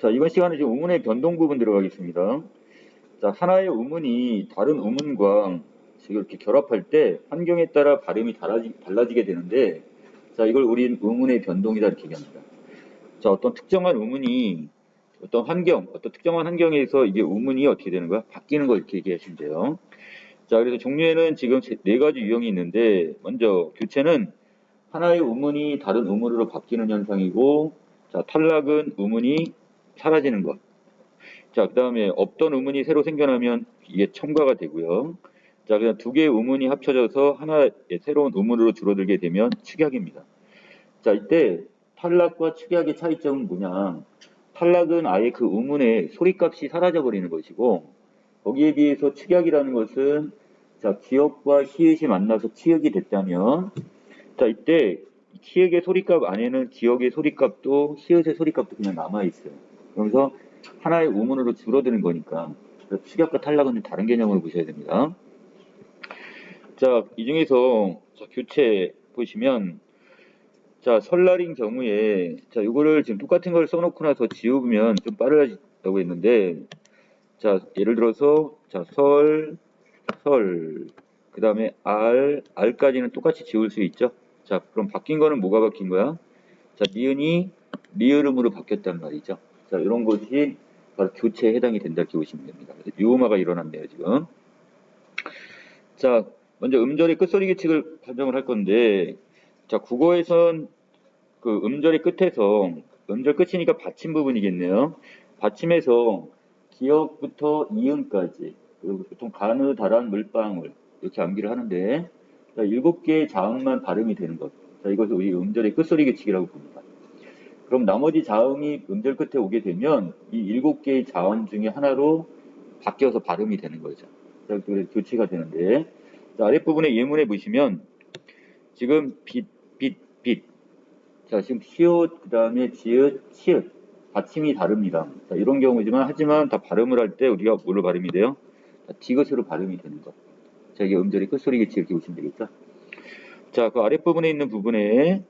자, 이번 시간에 지금 우문의 변동 부분 들어가겠습니다. 자, 하나의 우문이 다른 지금 이렇게 결합할 때 환경에 따라 발음이 달라지, 달라지게 되는데, 자, 이걸 우린 우문의 변동이다 이렇게 얘기합니다. 자, 어떤 특정한 우문이 어떤 환경, 어떤 특정한 환경에서 이게 우문이 어떻게 되는 거야? 바뀌는 걸 이렇게 얘기하시면 돼요. 자, 그래서 종류에는 지금 세- 네 가지 유형이 있는데, 먼저 교체는 하나의 우문이 다른 우문으로 바뀌는 현상이고, 자, 탈락은 우문이 사라지는 것. 자, 그 다음에 없던 우문이 새로 생겨나면 이게 첨가가 되고요. 자, 그냥 두 개의 우문이 합쳐져서 하나의 새로운 우문으로 줄어들게 되면 축약입니다. 자, 이때 탈락과 축약의 차이점은 뭐냐? 탈락은 아예 그 우문의 소리값이 사라져 버리는 것이고, 거기에 비해서 축약이라는 것은 자, 기억과 히읗이 만나서 치역이 됐다면, 자, 이때 키읔의 소리값 안에는 기억의 소리값도 히읗의 소리값도 그냥 남아 있어요. 그러면서 하나의 우문으로 줄어드는 거니까 축약과 탈락은 좀 다른 개념으로 보셔야 됩니다. 자, 이 중에서 자, 교체 보시면 자, 설날인 경우에 자, 이거를 지금 똑같은 걸 써놓고 나서 지우면 좀 빠르다고 했는데 자, 예를 들어서 자, 설, 설, 그 다음에 알, 알까지는 똑같이 지울 수 있죠. 자, 그럼 바뀐 거는 뭐가 바뀐 거야? 자, 니은이 리을음으로 바뀌었단 말이죠. 자, 이런 것이 바로 교체에 해당이 된다 이렇게 보시면 됩니다. 유음화가 일어났네요, 지금. 자, 먼저 음절의 끝소리 규칙을 판정을 할 건데, 자, 국어에선 그 음절의 끝에서, 음절 끝이니까 받침 부분이겠네요. 받침에서 기역부터 이음까지, 그리고 보통 가느, 다란, 물방울, 이렇게 암기를 하는데, 자, 일곱 개의 자음만 발음이 되는 것. 자, 이것을 우리 음절의 끝소리 규칙이라고 봅니다. 그럼 나머지 자음이 음절 끝에 오게 되면 이 일곱 개의 자음 중에 하나로 바뀌어서 발음이 되는 거죠. 자, 그래서 교체가 되는데, 자, 아랫부분에 예문에 보시면 지금 빛, 빛, 빛. 자, 지금 시옷, 그 다음에 지읒, 치읒. 받침이 다릅니다. 자, 이런 경우지만, 하지만 다 발음을 할 때 우리가 뭘로 발음이 돼요? 자, 디귿으로 발음이 되는 것. 자, 이게 음절의 끝소리 규칙 이렇게 보시면 되겠죠? 자, 그 아랫부분에 있는 부분에,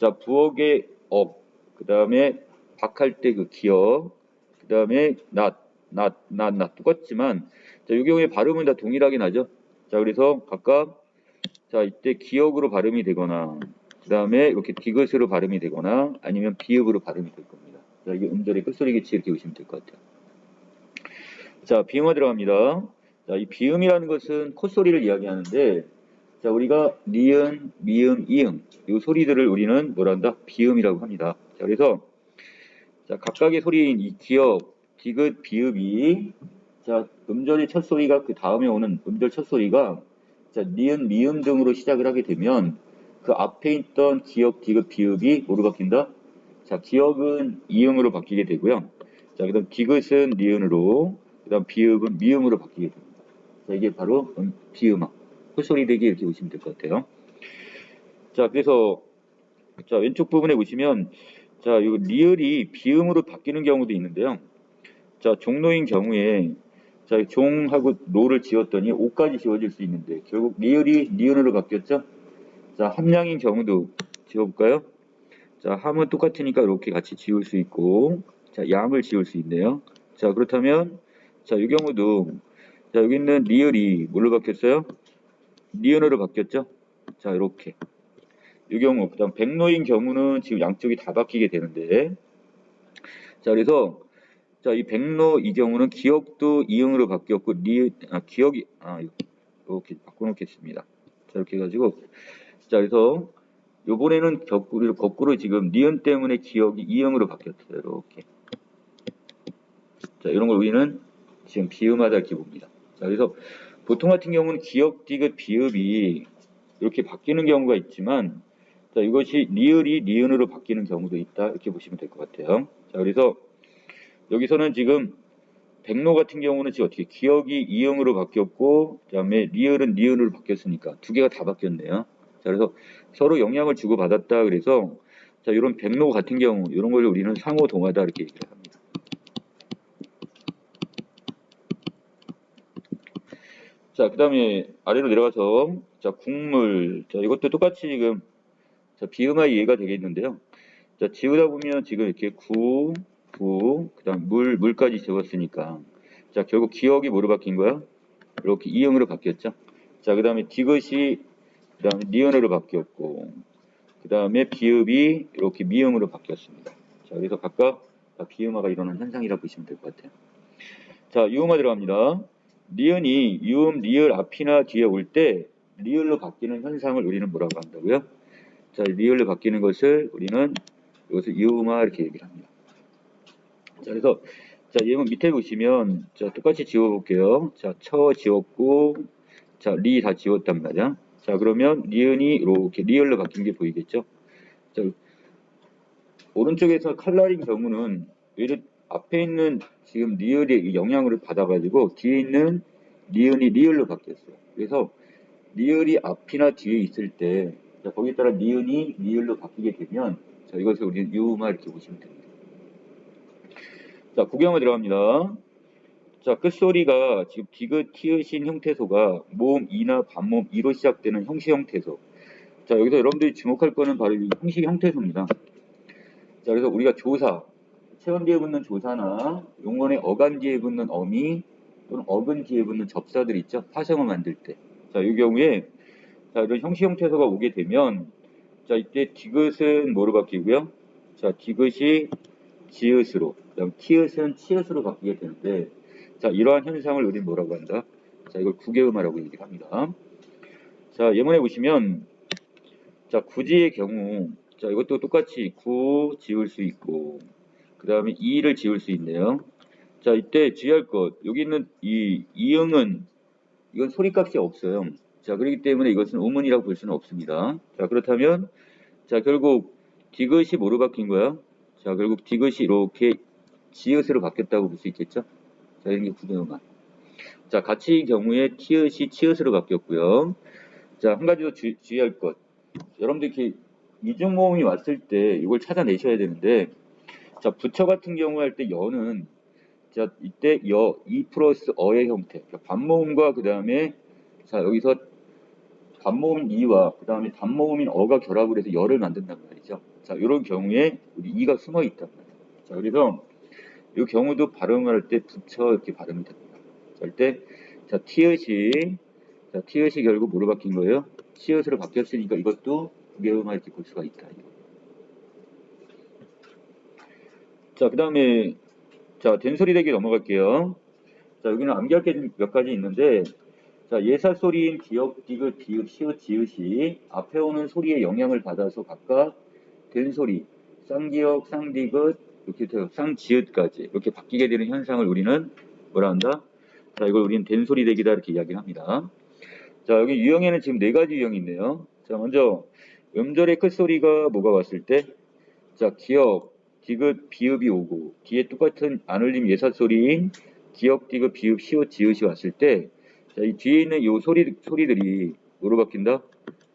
자, 부엌의 억, 그 다음에 박할 때 그 기억, 그 다음에 낫, 낫, 낫, 낫 똑같지만, 자, 이 경우에 발음은 다 동일하게 나죠? 자, 그래서 각각, 자, 이때 기억으로 발음이 되거나, 그 다음에 이렇게 디귿으로 발음이 되거나, 아니면 비읍으로 발음이 될 겁니다. 자, 이게 음절의 끝소리 규칙 이렇게 보시면 될 것 같아요. 자, 비음화 들어갑니다. 자, 이 비음이라는 것은 콧소리를 이야기하는데, 자, 우리가 니은, 미음, 이응, 이 소리들을 우리는 뭐란다? 비음이라고 합니다. 자, 그래서, 자, 각각의 소리인 이 기역, 디귿, 비읍이, 자, 음절의 첫 소리가 그 다음에 오는 음절 첫 소리가, 자, 니은, 미음 등으로 시작을 하게 되면, 그 앞에 있던 기역, 디귿, 비읍이 뭐로 바뀐다? 자, 기역은 이응으로 바뀌게 되고요. 자, 그 다음 디귿은 니은으로, 그 다음 비읍은 미음으로 바뀌게 됩니다. 자, 이게 바로 음, 비음화. 콧소리 대기 이렇게 보시면 될 것 같아요. 자, 그래서 자 왼쪽 부분에 보시면 자, 이 리을이 비음으로 바뀌는 경우도 있는데요. 자, 종로인 경우에 자, 종하고 노를 지었더니 오까지 지워질 수 있는데 결국 리을이 니은으로 바뀌었죠. 자, 함량인 경우도 지워볼까요? 자, 함은 똑같으니까 이렇게 같이 지울 수 있고 자, 양을 지울 수 있네요. 자, 그렇다면 자, 이 경우도 자, 여기 있는 리을이 뭘로 바뀌었어요? 니은으로 바뀌었죠? 자, 이렇게. 이 경우, 그 다음 백로인 경우는 지금 양쪽이 다 바뀌게 되는데, 자, 그래서, 자, 이 백로 이 경우는 기억도 이응으로 바뀌었고, 리, 아, 기억이, 아, 이렇게 바꿔놓겠습니다. 자, 이렇게 해가지고, 자, 그래서, 요번에는 거꾸로, 거꾸로 지금 니은 때문에 기억이 이응으로 바뀌었어요. 이렇게. 자, 이런 걸 우리는 지금 비음하다 이렇게 봅니다. 자, 그래서 보통 같은 경우는 기억, 디귿, 비읍이 이렇게 바뀌는 경우가 있지만, 자, 이것이 리을이 니은으로 바뀌는 경우도 있다. 이렇게 보시면 될 것 같아요. 자, 그래서 여기서는 지금 백로 같은 경우는 지금 어떻게 기억이 이응으로 바뀌었고, 그 다음에 리을은 니은으로 바뀌었으니까 두 개가 다 바뀌었네요. 자, 그래서 서로 영향을 주고 받았다. 그래서 자, 이런 백로 같은 경우, 이런 걸 우리는 상호 동하다 이렇게 얘기를 합니다. 자, 그 다음에 아래로 내려가서, 자, 국물. 자, 이것도 똑같이 지금, 자, 비음화 이해가 되겠는데요. 자, 지우다 보면 지금 이렇게 구, 구, 그 그다음 물 물까지 지웠으니까 자 결국 기억이 뭐로 바뀐 거야? 이렇게 이응으로 바뀌었죠. 자 그 다음에 디귿이 그 다음에 니은으로 바뀌었고 그 다음에 비읍이 이렇게 미음으로 바뀌었습니다. 자 그래서 각각 다 비음화가 일어난 현상이라고 보시면 될 것 같아요. 자 유음화 들어갑니다. 니은이 유음 리을 앞이나 뒤에 올 때 리을로 바뀌는 현상을 우리는 뭐라고 한다고요? 자 리을로 바뀌는 것을 우리는 이것을 유음화 이렇게 얘기를 합니다. 자, 그래서 자, 예문 밑에 보시면 자, 똑같이 지워 볼게요. 자, 처 지웠고 자, 리 다 지웠단 말이야. 자, 그러면 리은이 이렇게 리얼로 바뀐 게 보이겠죠? 자, 오른쪽에서 칼날인 경우는 얘를 앞에 있는 지금 리얼의 영향을 받아가지고 뒤에 있는 리은이 리얼로 바뀌었어요. 그래서 리얼이 앞이나 뒤에 있을 때 자, 거기에 따라 리은이 리얼로 바뀌게 되면 자, 이것을 우리는 유음화 이렇게 보시면 됩니다. 자, 구경을 들어갑니다. 자, 끝소리가 지금 디귿, 티읕인 형태소가 모음 이나 반모음 이로 시작되는 형식 형태소. 자, 여기서 여러분들이 주목할 거는 바로 이 형식 형태소입니다. 자, 그래서 우리가 조사, 체온 뒤에 붙는 조사나 용언의 어간 뒤에 붙는 어미 또는 어근 뒤에 붙는 접사들 있죠. 파생어 만들 때. 자, 이 경우에 자, 이런 형식 형태소가 오게 되면 자, 이때 디귿은 뭐로 바뀌고요? 자, 디귿이 지읒으로, 그다음 티읕은 치읒으로 바뀌게 되는데, 자 이러한 현상을 우리는 뭐라고 한다? 자 이걸 구개음화라고 얘기를 합니다. 자 예문에 보시면, 자 구지의 경우, 자 이것도 똑같이 구 지울 수 있고, 그 다음에 이를 지울 수 있네요. 자 이때 주의할 것, 여기 있는 이 이응은 이건 소리값이 없어요. 자 그렇기 때문에 이것은 우문이라고 볼 수는 없습니다. 자 그렇다면, 자 결국 디귿이 뭐로 바뀐 거야? 자, 결국 디귿이 이렇게 지읒으로 바뀌었다고 볼 수 있겠죠? 자, 이런 게 구조음화. 자, 같이 경우에 티읕이 치읒으로 바뀌었고요. 자, 한 가지 더 주, 주의할 것. 여러분들 이렇게 이중 모음이 왔을 때 이걸 찾아내셔야 되는데, 자, 부처 같은 경우 할 때 여는 자, 이때 여, 이 플러스 어의 형태. 반모음과 그 다음에 자, 여기서 반모음 이와 그 다음에 단모음인 어가 결합을 해서 열을 만든단 말이죠. 자, 이런 경우에 우리 이가 숨어 있단 말이에요. 자, 그래서 이 경우도 발음을 할 때 붙여 이렇게 발음이 됩니다. 자, 할때 자, 티읕이 자, 티읕이 결국 뭐로 바뀐 거예요? 치읕으로 바뀌었으니까 이것도 두개음화 이렇게 볼 수가 있다. 이거. 자, 그 다음에 자, 된소리 대기 넘어갈게요. 자, 여기는 암기할 게 몇 가지 있는데 자, 예사 소리인 기역, 디귿, 비읍, 시읒, 지읒이 앞에 오는 소리의 영향을 받아서 각각 된 소리, 쌍기역, 쌍디귿, 이렇게 해서 쌍지읒까지 이렇게 바뀌게 되는 현상을 우리는 뭐라 한다? 자, 이걸 우리는 된 소리 대기다 이렇게 이야기를 합니다. 자, 여기 유형에는 지금 네 가지 유형이 있네요. 자, 먼저 음절의 끝소리가 뭐가 왔을 때, 자, 기역, 디귿, 비읍이 오고 뒤에 똑같은 안 울림 예사 소리인 기역, 디귿, 비읍, 시읒, 지읒이 왔을 때, 자, 이 뒤에 있는 이 소리 소리들이 뭐로 바뀐다?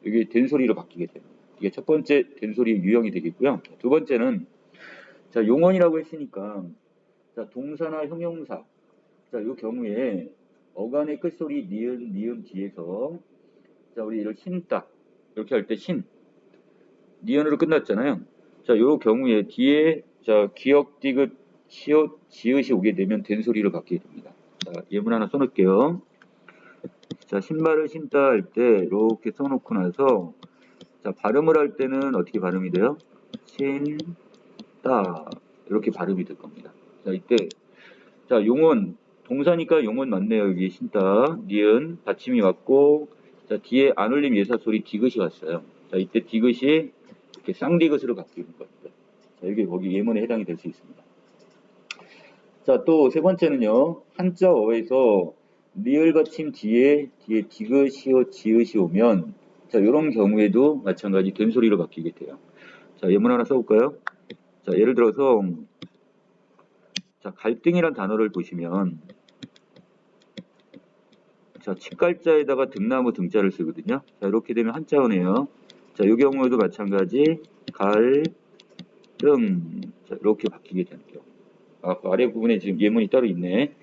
여기 된 소리로 바뀌게 됩니다. 이게 첫 번째 된 소리 유형이 되겠고요. 두 번째는 자 용언이라고 했으니까 자 동사나 형용사 자이 경우에 어간의 끝소리 니은 니은 뒤에서 자 우리 이를 신다 이렇게 할 때 신 니은으로 끝났잖아요. 자요 경우에 뒤에 자 기역 디귿 시옷 지읒이 오게 되면 된소리로 바뀌게 됩니다. 자 예문 하나 써놓을게요. 자 신발을 신다 할 때 이렇게 써놓고 나서 자, 발음을 할 때는 어떻게 발음이 돼요? 신, 따. 이렇게 발음이 될 겁니다. 자, 이때, 자, 용언. 동사니까 용언 맞네요. 여기 신따, 니은, 받침이 왔고, 자, 뒤에 안 올림 예사 소리 디귿이 왔어요. 자, 이때 디귿이 쌍디귿으로 바뀌는 겁니다. 자, 여기 거기 예문에 해당이 될 수 있습니다. 자, 또 세 번째는요. 한자 어에서 리을 받침 뒤에, 뒤에 디귿이요, 지읒이 오면 자, 이런 경우에도 마찬가지 된 소리로 바뀌게 돼요. 자, 예문 하나 써볼까요? 자, 예를 들어서, 자, 갈등이란 단어를 보시면, 자, 칡갈자에다가 등나무 등자를 쓰거든요. 자, 이렇게 되면 한자어네요. 자, 이 경우에도 마찬가지, 갈, 등. 자, 이렇게 바뀌게 되는 경우. 아, 아래 부분에 지금 예문이 따로 있네.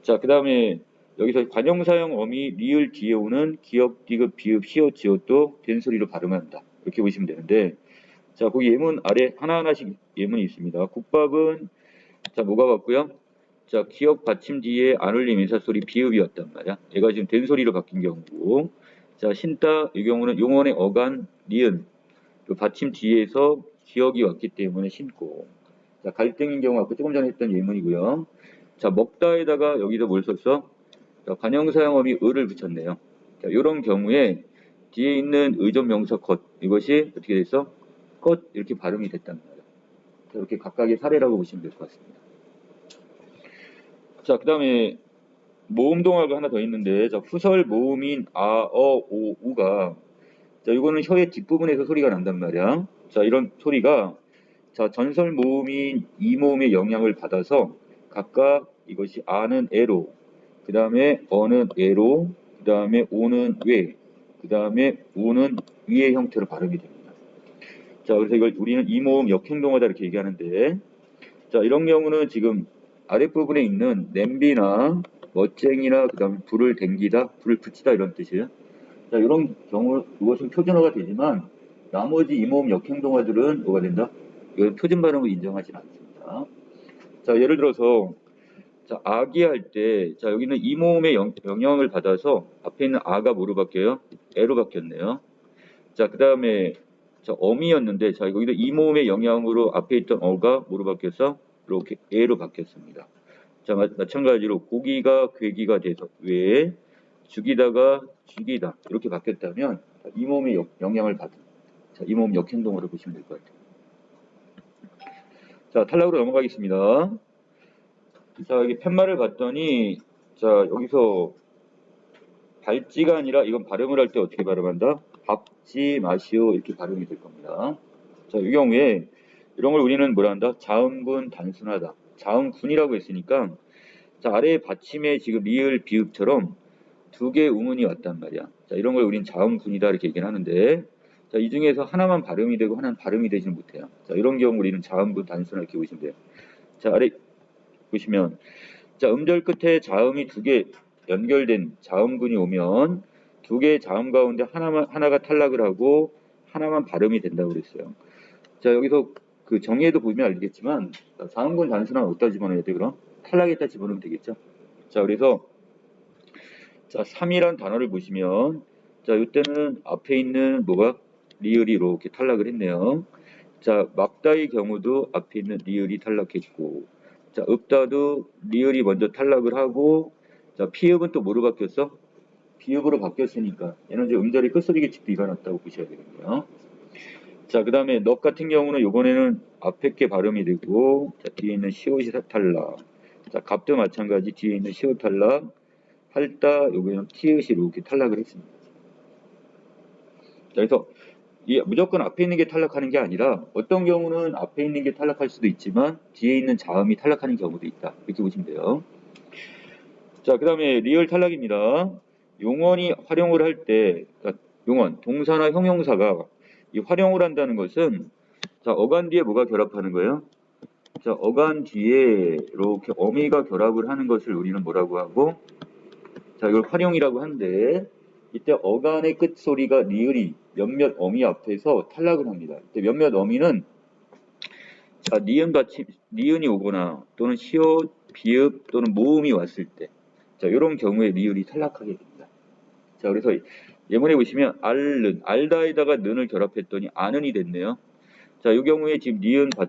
자, 그 다음에 여기서 관용사용 어미 리을 뒤에 오는 기역, 디귿, 비읍, 시옷, 지옷도 된 소리로 발음한다. 이렇게 보시면 되는데 자 거기 예문 아래 하나하나씩 예문이 있습니다. 국밥은 자, 뭐가 같고요? 자, 기억 받침 뒤에 안 울림 인사소리 비읍이었단 말이야. 얘가 지금 된 소리로 바뀐 경우고. 자, 신따 이 경우는 용언의 어간, 니은, 그 받침 뒤에서 기억이 왔기 때문에 신고. 자, 갈등인 경우 아까 조금 전에 했던 예문이고요. 자, 먹다에다가 여기다 뭘 썼어? 자, 관형사용어미 을을 붙였네요. 자, 이런 경우에 뒤에 있는 의존 명사 것 이것이 어떻게 됐어? 것 이렇게 발음이 됐단 말이야. 자, 이렇게 각각의 사례라고 보시면 될 것 같습니다. 자, 그 다음에 모음 동화가 하나 더 있는데, 자, 후설 모음인 아, 어, 오, 우가, 자, 이거는 혀의 뒷부분에서 소리가 난단 말이야. 자, 이런 소리가, 자, 전설 모음인 이 모음의 영향을 받아서 각각 이것이 아는 에로, 그 다음에 어는 에로, 그 다음에 오는 외, 그 다음에 우는 위의 형태로 발음이 됩니다. 자, 그래서 이걸 우리는 이 모음 역행동하다 이렇게 얘기하는데, 자, 이런 경우는 지금 아랫부분에 있는 냄비나 멋쟁이나 그 다음에 불을 댕기다, 불을 붙이다 이런 뜻이에요. 자, 이런 경우 이것은 표준어가 되지만 나머지 이모음 역행동어들은 뭐가 된다? 이건 표준 발음을 인정하지 않습니다. 자, 예를 들어서 자, 아기 할 때, 자, 여기는 이모음의 영, 영향을 받아서 앞에 있는 아가 뭐로 바뀌어요? 에로 바뀌었네요. 자, 그 다음에 자, 어미였는데, 자, 여기도 이모음의 영향으로 앞에 있던 어가 뭐로 바뀌었어? 이렇게 에로 바뀌었습니다. 자, 마, 마찬가지로 고기가 괴기가 돼서 왜 죽이다가 죽이다 이렇게 바뀌었다면 이 몸의 역- 영향을 받은 자, 이몸 역행동으로 보시면 될 것 같아요. 자, 탈락으로 넘어가겠습니다. 자, 여기 팻말을 봤더니 자, 여기서 발지가 아니라 이건 발음을 할 때 어떻게 발음한다? 밥지 마시오 이렇게 발음이 될 겁니다. 자, 이 경우에 이런 걸 우리는 뭐라 한다? 자음군 단순하다. 자음군이라고 했으니까 자, 아래 받침에 지금 리을 비읍처럼 두 개의 우문이 왔단 말이야. 자, 이런 걸 우린 자음군이다 이렇게 얘기를 하는데 자, 이 중에서 하나만 발음이 되고 하나는 발음이 되지는 못해요. 자, 이런 경우 우리는 자음군 단순하게 이렇게 보시면 돼요. 자, 아래 보시면 자, 음절 끝에 자음이 두 개 연결된 자음군이 오면 두 개의 자음 가운데 하나만 하나가 탈락을 하고 하나만 발음이 된다고 그랬어요. 자, 여기서 그 정의에도 보면 알겠지만 자, 자음군 단순한 어디다 집어넣어야 돼 그럼? 탈락에다 집어넣으면 되겠죠. 자, 그래서 자, 3이란 단어를 보시면 자, 이때는 앞에 있는 뭐가 리을이 이렇게 탈락을 했네요. 자, 막다의 경우도 앞에 있는 리을이 탈락했고 자, 읍다도 리을이 먼저 탈락을 하고 자, 피읍은 또 뭐로 바뀌었어? 비읍으로 바뀌었으니까 얘는 이제 음절이 끝소리 규칙도 일어났다고 보셔야 되겠네요. 자, 그 다음에 넉 같은 경우는 요번에는 앞에 게 발음이 되고 자, 뒤에 있는 시옷이 탈락. 자, 갑도 마찬가지 뒤에 있는 시옷 탈락. 할다 요거는 티읕이 이렇게 탈락을 했습니다. 자, 그래서 이 무조건 앞에 있는 게 탈락하는 게 아니라 어떤 경우는 앞에 있는 게 탈락할 수도 있지만 뒤에 있는 자음이 탈락하는 경우도 있다. 이렇게 보시면 돼요. 자, 그 다음에 리얼 탈락입니다. 용언이 활용을 할 때, 그러니까 용언, 동사나 형용사가 이 활용을 한다는 것은 자, 어간 뒤에 뭐가 결합하는 거예요? 자, 어간 뒤에 이렇게 어미가 결합을 하는 것을 우리는 뭐라고 하고 자, 이걸 활용이라고 하는데 이때 어간의 끝 소리가 리을이 몇몇 어미 앞에서 탈락을 합니다. 이때 몇몇 어미는 자, 니은 받침 니은이 오거나 또는 시옷, 비읍 또는 모음이 왔을 때 자, 이런 경우에 리을이 탈락하게 됩니다. 자, 그래서 예문에 보시면 알는 알다에다가 는을 결합했더니 아는이 됐네요. 자, 이 경우에 지금 니은 받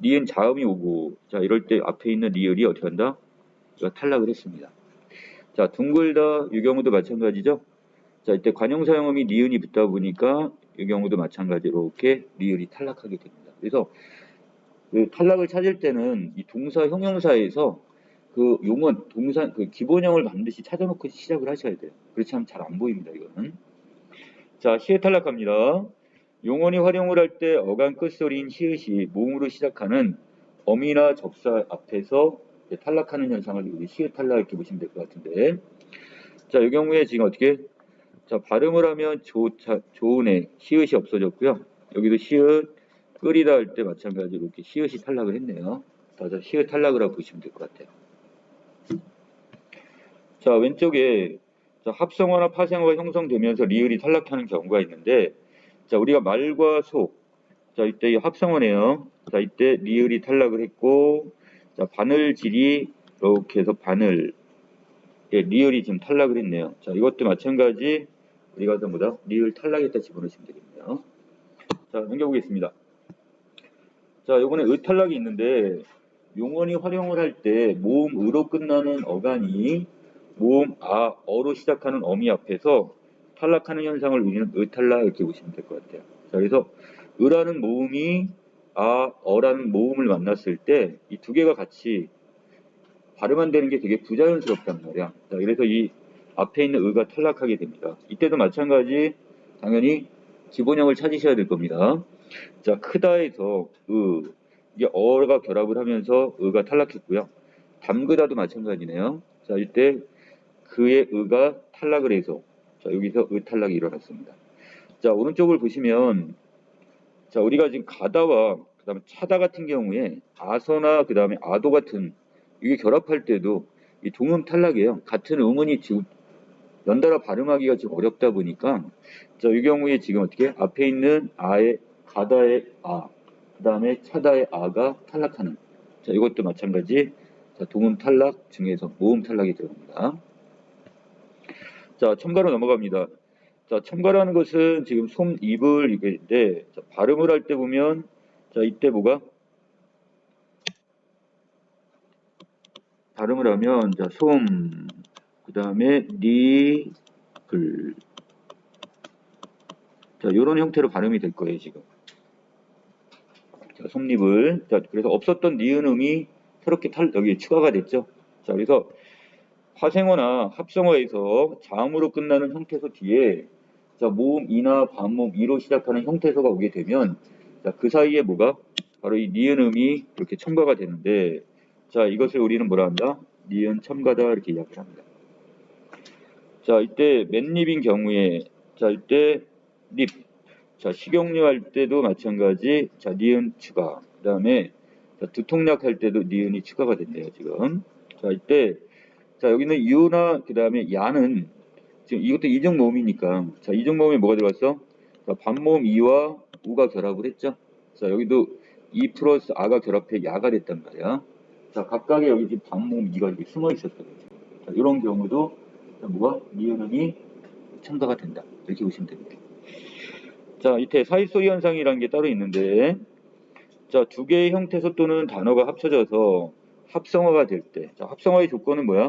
니은 자음이 오고 자, 이럴 때 앞에 있는 리을이 어떻게 한다? 탈락을 했습니다. 자, 둥글다 이 경우도 마찬가지죠. 자, 이때 관용사용음이 니은이 붙다 보니까 이 경우도 마찬가지로 이렇게 리을이 탈락하게 됩니다. 그래서 그 탈락을 찾을 때는 이 동사 형용사에서 그 용언 동사 그 기본형을 반드시 찾아놓고 시작을 하셔야 돼요. 그렇지 않으면 잘 안 보입니다. 이거는. 자, 시에 탈락합니다. 용언이 활용을 할 때 어간 끝소리인 히읗이 모음으로 시작하는 어미나 접사 앞에서 탈락하는 현상을 우리 시에 탈락 이렇게 보시면 될 것 같은데. 자, 이 경우에 지금 어떻게 자, 발음을 하면 조, 자, 애, 시읒이 없어졌고요. 여기도 시읒, 끓이다 할 때 마찬가지로 이렇게 시읒이 탈락을 했네요. 맞아, 시읒 탈락을 하고 보시면 될 것 같아요. 자, 왼쪽에 자, 합성어나 파생어가 형성되면서 리을이 탈락하는 경우가 있는데, 자, 우리가 말과 소, 자, 이때 이 합성어네요. 자, 이때 리을이 탈락을 했고, 자, 바늘질이 이렇게 해서 바늘, 예, 리을이 지금 탈락을 했네요. 자, 이것도 마찬가지 우리가 또 뭐다? 리을 탈락했다 집어넣으시면 되겠네요. 자, 넘겨보겠습니다. 자, 요번에 의 탈락이 있는데 용언이 활용을 할 때 모음 의로 끝나는 어간이 모음 아, 어로 시작하는 어미 앞에서 탈락하는 현상을 우리는 의탈락 이렇게 보시면 될 것 같아요. 자, 그래서 의라는 모음이 아, 어라는 모음을 만났을 때 이 두 개가 같이 발음 안 되는 게 되게 부자연스럽단 말이야. 자, 그래서 이 앞에 있는 의가 탈락하게 됩니다. 이때도 마찬가지 당연히 기본형을 찾으셔야 될 겁니다. 자, 크다에서 의 이게 어가 결합을 하면서 의가 탈락했고요. 담그다도 마찬가지네요. 자, 이때 그의 의가 탈락을 해서 자, 여기서 의 탈락이 일어났습니다. 자, 오른쪽을 보시면 자, 우리가 지금 가다와 그다음에 차다 같은 경우에 아서나 그다음에 아도 같은 이게 결합할 때도 이 동음 탈락이에요. 같은 음원이 지금 연달아 발음하기가 지금 어렵다 보니까 자, 이 경우에 지금 어떻게 앞에 있는 아의 가다의 아, 그다음에 차다의 아가 탈락하는 자, 이것도 마찬가지 자, 동음 탈락 중에서 모음 탈락이 들어갑니다. 자, 첨가로 넘어갑니다. 자, 첨가라는 것은 지금 솜, 입을 이게인데 자, 발음을 할 때 보면 자, 이때 뭐가 발음을 하면 자, 솜, 그 다음에 니, 글. 자, 요런 형태로 발음이 될 거예요, 지금. 자, 솜잎을. 자, 그래서 없었던 니은음이 새롭게 탈, 여기 추가가 됐죠. 자, 그래서 화생어나 합성어에서 자음으로 끝나는 형태소 뒤에 자, 모음 이나 반모음 이로 시작하는 형태소가 오게 되면 자, 그 사이에 뭐가 바로 이 니은음이 이렇게 첨가가 되는데 자, 이것을 우리는 뭐라 한다? 니은 첨가다 이렇게 이야기를 합니다. 자, 이때 맨립인 경우에 자, 이때 립. 자, 식용유 할 때도 마찬가지. 자, 니은 추가. 그다음에 자, 두통약 할 때도 니은이 추가가 됐네요, 지금. 자, 이때 자, 여기는 유나 그다음에 야는 지금 이것도 이중 모음이니까 자, 이중 모음에 뭐가 들어갔어? 자, 반모음 이와 우가 결합을 했죠. 자, 여기도 이 플러스 아가 결합해 야가 됐단 말이야. 자, 각각의 여기 지금 반모음 이가 이렇게 숨어 있었어요. 자, 이런 경우도 자, 뭐가 니은음이 첨가가 된다. 이렇게 보시면 됩니다. 자, 이때 사이소리 현상이라는 게 따로 있는데 자, 두 개의 형태소 또는 단어가 합쳐져서 합성어가 될 때, 자, 합성어의 조건은 뭐야?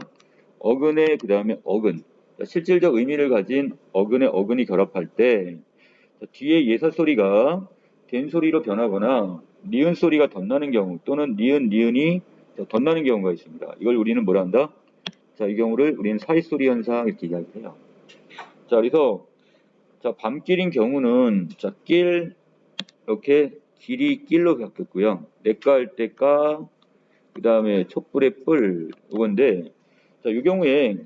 어근의 그 다음에 어근, 자, 실질적 의미를 가진 어근의 어근이 결합할 때 자, 뒤에 예사 소리가 된 소리로 변하거나 니은 소리가 덧나는 경우 또는 니은 니은이 자, 덧나는 경우가 있습니다. 이걸 우리는 뭐라 한다? 자, 이 경우를 우리는 사이소리 현상 이렇게 이야기해요. 자, 그래서 자, 밤길인 경우는 자, 길 이렇게 길이 길로 바뀌었고요. 내가 할때 까, 그 다음에 촛불의 뿔, 이건데, 자, 이 경우에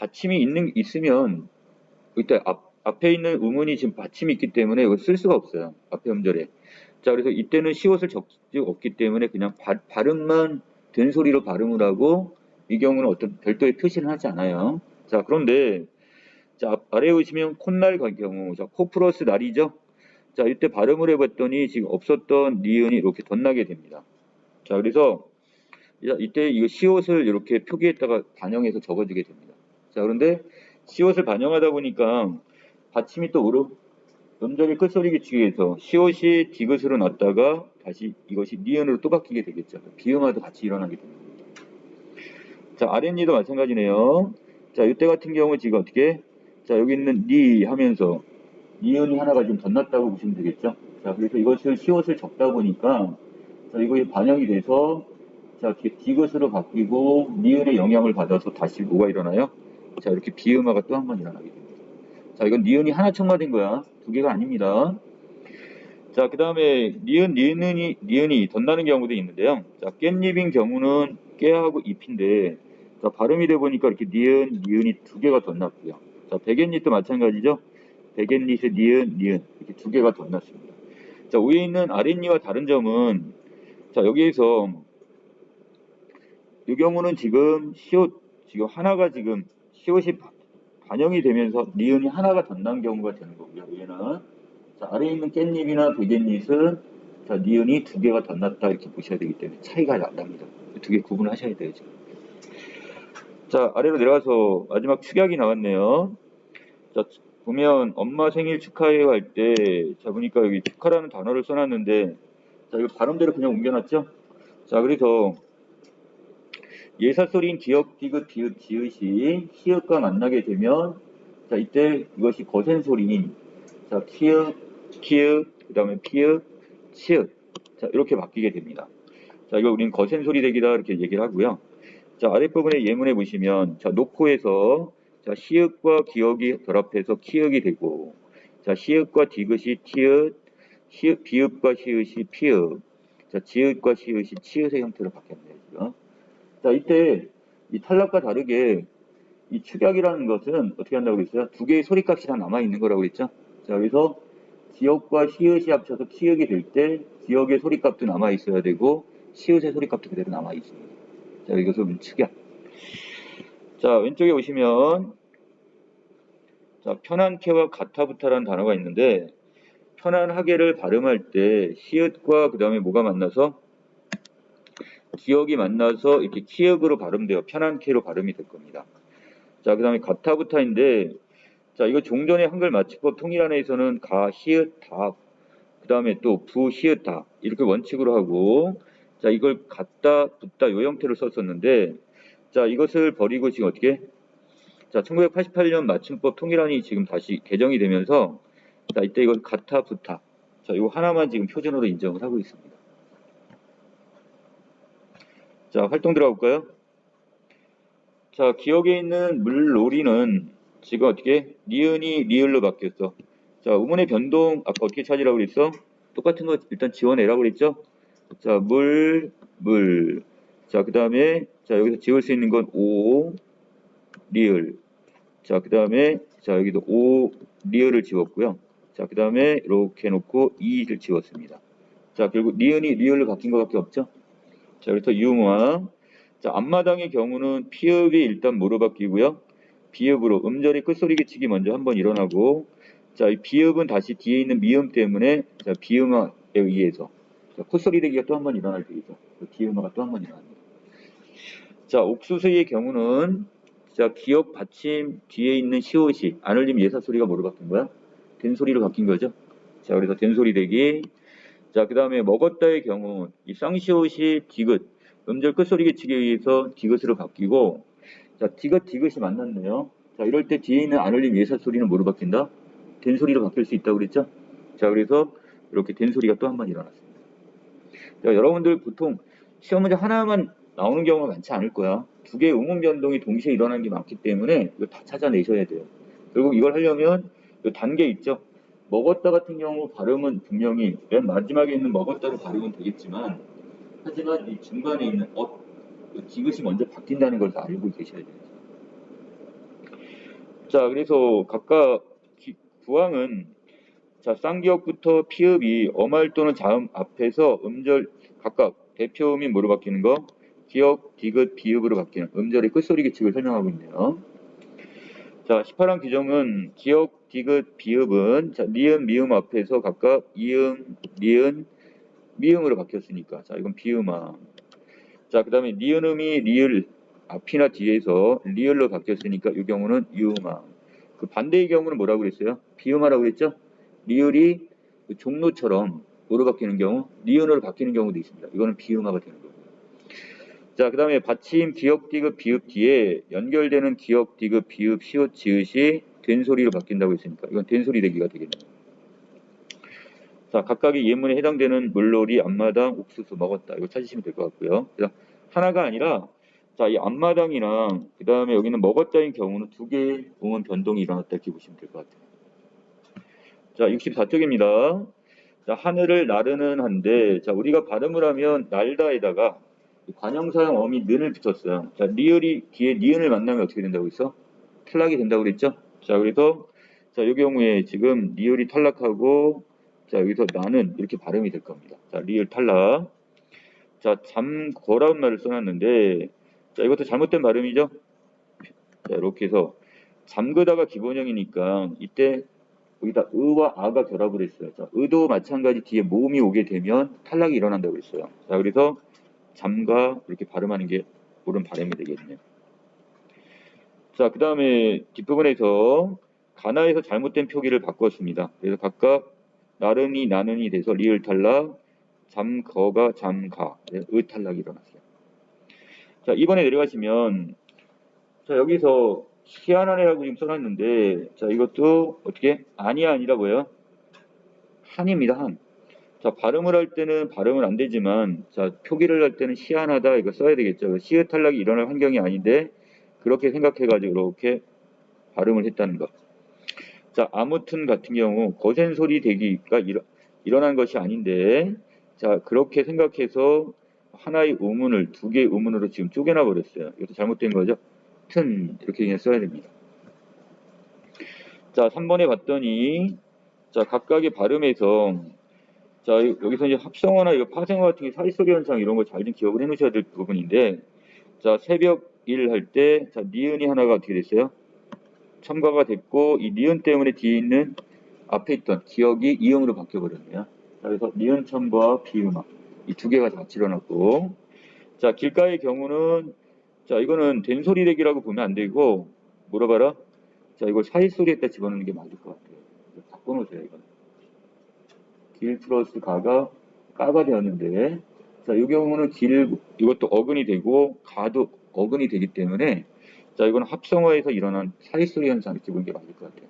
받침이 있는, 있으면, 이때 앞, 앞에 있는 의문이 지금 받침이 있기 때문에 이걸 쓸 수가 없어요. 앞에 음절에. 자, 그래서 이때는 시옷을 적지 없기 때문에 그냥 바, 발음만 된 소리로 발음을 하고, 이 경우는 어떤 별도의 표시는 하지 않아요. 자, 그런데, 자, 앞- 아래에 보시면 콧날 갈 경우, 자, 코 플러스 날이죠? 자, 이때 발음을 해봤더니 지금 없었던 니은이 이렇게 덧나게 됩니다. 자, 그래서 이- 이때 이거 시옷을 이렇게 표기했다가 반영해서 적어주게 됩니다. 자, 그런데 시옷을 반영하다 보니까 받침이 또 오르, 음절이 끝소리 규칙에 의해서 시옷이 디귿으로 났다가 다시 이것이 니은으로 또 바뀌게 되겠죠. 비음화도 같이 일어나게 됩니다. 자, 아랫니도 마찬가지네요. 자, 이때 같은 경우 지금 어떻게? 자, 여기 있는 니 하면서 니은이 하나가 좀 덧났다고 보시면 되겠죠. 자, 그래서 이것을 시옷을 적다 보니까 자, 이거 반영이 돼서 자, 디귿으로 바뀌고 니은의 영향을 받아서 다시 뭐가 일어나요? 자, 이렇게 비음화가 또 한 번 일어나게 됩니다. 자, 이건 니은이 하나 첨가된 거야. 두 개가 아닙니다. 자, 그 다음에 니은, 니은이, 니은이 덧나는 경우도 있는데요. 자, 깻잎인 경우는 깨하고 잎인데, 자, 발음이 돼 보니까 이렇게 니은, 니은이 두 개가 덧났고요. 자, 백엔잎도 마찬가지죠. 백엔잎의 니은, 니은 이렇게 두 개가 덧났습니다. 자, 위에 있는 아랫니와 다른 점은 자, 여기에서 이 경우는 지금 시옷 지금 하나가 지금 시옷이 바- 반영이 되면서 니은이 하나가 덧난 경우가 되는 거고요. 얘는 자, 아래에 있는 깻잎이나 백엔잎은 자, 니은이 두 개가 덧났다 이렇게 보셔야 되기 때문에 차이가 납니다. 두 개 구분하셔야 돼요. 자, 아래로 내려가서 마지막 축약이 나왔네요. 자, 보면 엄마 생일 축하해요 할 때, 자, 보니까 여기 축하라는 단어를 써놨는데, 자, 이거 발음대로 그냥 옮겨놨죠? 자, 그래서 예사소리인 기역, 디귿, 비읍, 지읒이 시읒과 만나게 되면, 자, 이때 이것이 거센 소리인, 자, 키읔, 키읔, 그 다음에 피읍, 치읓. 자, 이렇게 바뀌게 됩니다. 자, 이걸 우리는 거센 소리 대기다 이렇게 얘기를 하고요. 자, 아랫부분에 예문에 보시면, 자, 노포에서, 자, 시읒과 기역이 결합해서 키읔이 되고, 자, 시읒과 디귿이 티읒, 시읒, 비읍과 시읒이 피읒, 자, 지읒과 시읒이 치읒의 형태로 바뀌었네요, 지금. 자, 이때 이 탈락과 다르게 이 축약이라는 것은 어떻게 한다고 그랬어요? 두 개의 소리값이 다 남아있는 거라고 그랬죠? 자, 그래서 기역과 시읒이 합쳐서 키읔이 될 때 기역의 소리값도 남아있어야 되고 시읒의 소리값도 그대로 남아있습니다. 자, 이것은 축약. 자, 왼쪽에 보시면 자, 편안케와 가타부타라는 단어가 있는데 편안하게를 발음할 때 시읒과 그 다음에 뭐가 만나서 기억이 만나서 이렇게 키읔으로 발음돼요. 편안케로 발음이 될 겁니다. 자, 그 다음에 가타부타인데 자, 이거 종전의 한글 맞춤법 통일안에서는 가, 시읒, 다, 그 다음에 또 부, 시읒, 다 이렇게 원칙으로 하고 자, 이걸 갖다, 붙다 요 형태로 썼었는데 자, 이것을 버리고 지금 어떻게 자, 1988년 맞춤법 통일안이 지금 다시 개정이 되면서 자, 이때 이걸 갖다, 붙다 자, 이거 하나만 지금 표준어로 인정을 하고 있습니다. 자, 활동 들어가 볼까요? 자, 기억에 있는 물놀이는 지금 어떻게 니은이 리을로 바뀌었어. 자, 우문의 변동 아까 어떻게 찾으라고 그랬어? 똑같은 거 일단 지워내라고 그랬죠? 자, 물, 물. 자, 그 다음에 자, 여기서 지울 수 있는 건 오, 리을. 자, 그 다음에 자, 여기도 오, 리을을 지웠고요. 자, 그 다음에 이렇게 해놓고 이를 지웠습니다. 자, 결국 니은이 리을로 바뀐 것밖에 없죠? 자, 그래서 유무화. 자, 앞마당의 경우는 피읍이 일단 뭐로 바뀌고요. 비읍으로 음절의 끝소리 기치기 먼저 한번 일어나고 자, 이 비읍은 다시 뒤에 있는 미음 때문에 자, 비음화에 의해서 자, 콧소리 대기가 또 한 번 일어날 때이죠. 비음화가 또 한 번 일어납니다. 자, 옥수수의 경우는 자, 기역 받침 뒤에 있는 시옷이 안 울림 예사 소리가 뭐로 바뀐 거야? 된 소리로 바뀐 거죠. 자, 그래서 된 소리 대기. 자, 그 다음에 먹었다의 경우 이 쌍시옷이 디귿 음절 끝소리 기치기에 의해서 디귿으로 바뀌고 자, 디귿 디귿이 만났네요. 자, 이럴 때 뒤에 있는 안 울림 예사 소리는 뭐로 바뀐다? 된 소리로 바뀔 수 있다고 그랬죠? 자, 그래서 이렇게 된 소리가 또 한 번 일어났습니다. 자, 여러분들 보통 시험 문제 하나만 나오는 경우가 많지 않을 거야. 두 개의 음운 변동이 동시에 일어나는 게 많기 때문에 이거 다 찾아내셔야 돼요. 결국 이걸 하려면 이 단계 있죠? 먹었다 같은 경우 발음은 분명히 맨 마지막에 있는 먹었다로 발음은 되겠지만 하지만 이 중간에 있는 어, 그 디귿이 먼저 바뀐다는 걸다 알고 계셔야 돼요. 자, 그래서 각각 기- 부항은 자 쌍기역부터 피읍이 어말 또는 자음 앞에서 음절 각각 대표음이 뭐로 바뀌는 거? 기역, 디귿, 비읍으로 바뀌는 음절의 끝소리 규칙을 설명하고 있네요. 자, 18항 규정은 기역, 디귿, 비읍은 자, 니은, 미음 앞에서 각각 이음, 니은, 미음으로 바뀌었으니까 자, 이건 비음항. 자, 그 다음에 니은음이 리을 앞이나 뒤에서 리을로 바뀌었으니까 이 경우는 유음항. 그 반대의 경우는 뭐라고 그랬어요? 비음하라고 그랬죠? 리을이 그 종로처럼 뭐로 바뀌는 경우? 니은으로 바뀌는 경우도 있습니다. 이거는 비음화가 되는 거고요. 자, 그 다음에 받침, 기역, 디귿, 비읍 뒤에 연결되는 기역, 디귿, 비읍, 시옷, 지읒이 된 소리로 바뀐다고 했으니까 이건 된 소리 되기가 되겠네요. 자, 각각의 예문에 해당되는 물놀이, 앞마당, 옥수수 먹었다. 이거 찾으시면 될 것 같고요. 그래서 하나가 아니라 자, 이 앞마당이랑 그 다음에 여기는 먹었다인 경우는 두 개의 음원 변동이 일어났다 이렇게 보시면 될 것 같아요. 자, 64쪽입니다. 자, 하늘을 나르는 한데, 자, 우리가 발음을 하면 날다에다가 이 관형사형 어미 는을 붙였어요. 자, 리을이 뒤에 니은을 만나면 어떻게 된다고 했어? 탈락이 된다고 그랬죠? 자, 그래서 자, 이 경우에 지금 리을이 탈락하고 자, 여기서 나는 이렇게 발음이 될 겁니다. 자, 리을 탈락. 자, 잠거라운 말을 써놨는데, 자, 이것도 잘못된 발음이죠? 자, 이렇게 해서 잠그다가 기본형이니까 이때 여기다 의와 아가 결합을 했어요. 자, 의도 마찬가지 뒤에 모음이 오게 되면 탈락이 일어난다고 했어요. 자, 그래서 잠가 이렇게 발음하는 게 옳은 발음이 되겠네요. 자, 그 다음에 뒷부분에서 가나에서 잘못된 표기를 바꿨습니다. 그래서 각각 나른이 나는이 돼서 리을 탈락, 잠거가 잠가, 네, 의 탈락이 일어났어요. 자, 이번에 내려가시면 자, 여기서 희한하네라고 지금 써놨는데 자, 이것도 어떻게 아니야 아니라 고요? 한입니다, 한. 자, 발음을 할 때는 발음은 안 되지만, 자, 표기를 할 때는 시한하다 이거 써야 되겠죠. 시읒 탈락이 일어날 환경이 아닌데, 그렇게 생각해가지고 이렇게 발음을 했다는 것. 자, 아무튼 같은 경우, 거센 소리 대기가 일어, 일어난 것이 아닌데, 자, 그렇게 생각해서 하나의 우문을 두 개의 우문으로 지금 쪼개놔 버렸어요. 이것도 잘못된 거죠. 튼, 이렇게 그냥 써야 됩니다. 자, 3번에 봤더니, 자, 각각의 발음에서 자, 여기서 이제 합성어나 이거 파생어 같은 게 사이소리 현상 이런 거 잘 좀 기억을 해 놓으셔야 될 부분인데, 자, 새벽 일할 때, 자, 니은이 하나가 어떻게 됐어요? 첨가가 됐고, 이 니은 때문에 뒤에 있는 앞에 있던 기억이 이음으로 바뀌어버렸네요. 자, 그래서 니은 첨과 비음화. 이두 개가 같이 일어났고, 자, 길가의 경우는, 자, 이거는 된소리 대기라고 보면 안 되고, 물어봐라. 자, 이걸 사이소리에다 집어넣는 게 맞을 것 같아요. 바꿔놓으세요, 이건. 길 플러스 가가 까가 되었는데 자, 이 경우는 길 이것도 어근이 되고 가도 어근이 되기 때문에 자, 이거는 합성어에서 일어난 사이소리 현상 이렇게 보는 게 맞을 것 같아요.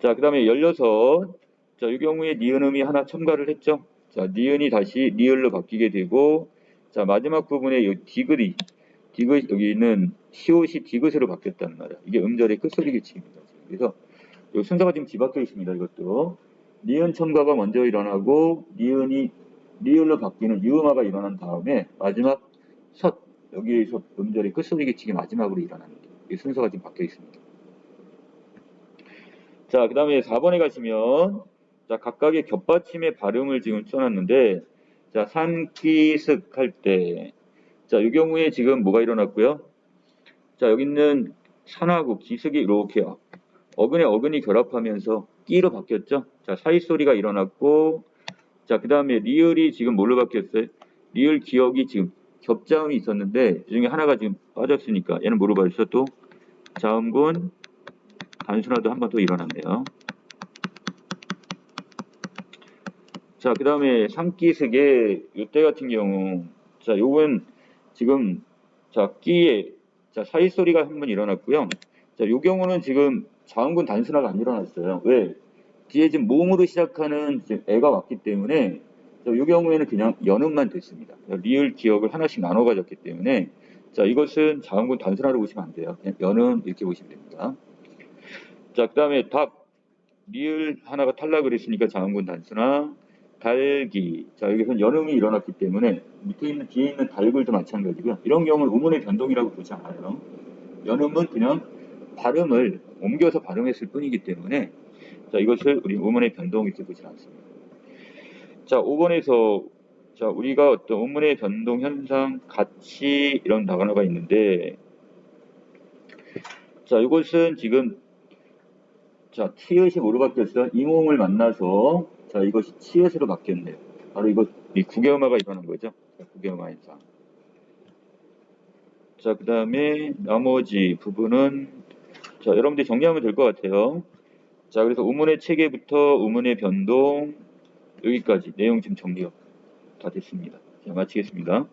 자, 그 다음에 16 자, 이 경우에 니은음이 하나 첨가를 했죠. 자, 니은이 다시 리을로 바뀌게 되고 자, 마지막 부분에 이 디귿이 디귿 여기는 시옷이 디귿으로 바뀌었단 말이야. 이게 음절의 끝소리 규칙입니다. 그래서 이 순서가 지금 뒤바뀌어 있습니다. 이것도 니은 첨가가 먼저 일어나고 니은이 리을로 바뀌는 유음화가 일어난 다음에 마지막 섯 여기에서 음절의 끝소리 규칙이 마지막으로 일어나는 게이 순서가 지금 바뀌어 있습니다. 자, 그 다음에 4번에 가시면 자 각각의 겹받침의 발음을 지금 써놨는데 자 산기슭 할때 자 이 경우에 지금 뭐가 일어났고요. 자 여기 있는 산하고 기슭이 이렇게 어근에 어근이 결합하면서 끼로 바뀌었죠. 자, 사이 소리가 일어났고, 자, 그 다음에 리을이 지금 뭘로 바뀌었어요? 리을 기억이 지금 겹자음이 있었는데, 이 중에 하나가 지금 빠졌으니까, 얘는 봐있어? 또, 자음군, 단순화도 한 번 더 일어났네요. 자, 그 다음에 삼기색의 이때 같은 경우, 자, 요건 지금, 자, 끼에, 자, 사이 소리가 한 번 일어났고요. 자, 요 경우는 지금 자음군 단순화가 안 일어났어요. 왜? 뒤에 지금 몸으로 시작하는 지금 애가 왔기 때문에 자, 이 경우에는 그냥 연음만 됐습니다. 리을 기억을 하나씩 나눠 가졌기 때문에 자 이것은 자음군 단순화로 보시면 안 돼요. 그냥 연음 이렇게 보시면 됩니다. 자, 그 다음에 답 리을 하나가 탈락을 했으니까 자음군 단순화 달기 자 여기서는 연음이 일어났기 때문에 밑에 있는 뒤에 있는 달글도 마찬가지고요. 이런 경우는 우문의 변동이라고 보지 않아요. 연음은 그냥 발음을 옮겨서 발음했을 뿐이기 때문에 자 이것을 우리 우문의 변동 이렇게 보지 않습니다. 자 5번에서 자 우리가 어떤 우문의 변동 현상 가치 이런 단어가 있는데 자 이것은 지금 자 티읕이 뭐로 바뀌었어? 이몽을 만나서 자 이것이 치읕으로 바뀌었네요. 바로 이것 이 구개음화가 일어난 거죠. 자, 구개음화 현상. 자, 그 다음에 나머지 부분은 자, 여러분들이 정리하면 될 것 같아요. 자, 그래서 우문의 체계부터 우문의 변동 여기까지 내용 지금 정리가 다 됐습니다. 자, 마치겠습니다.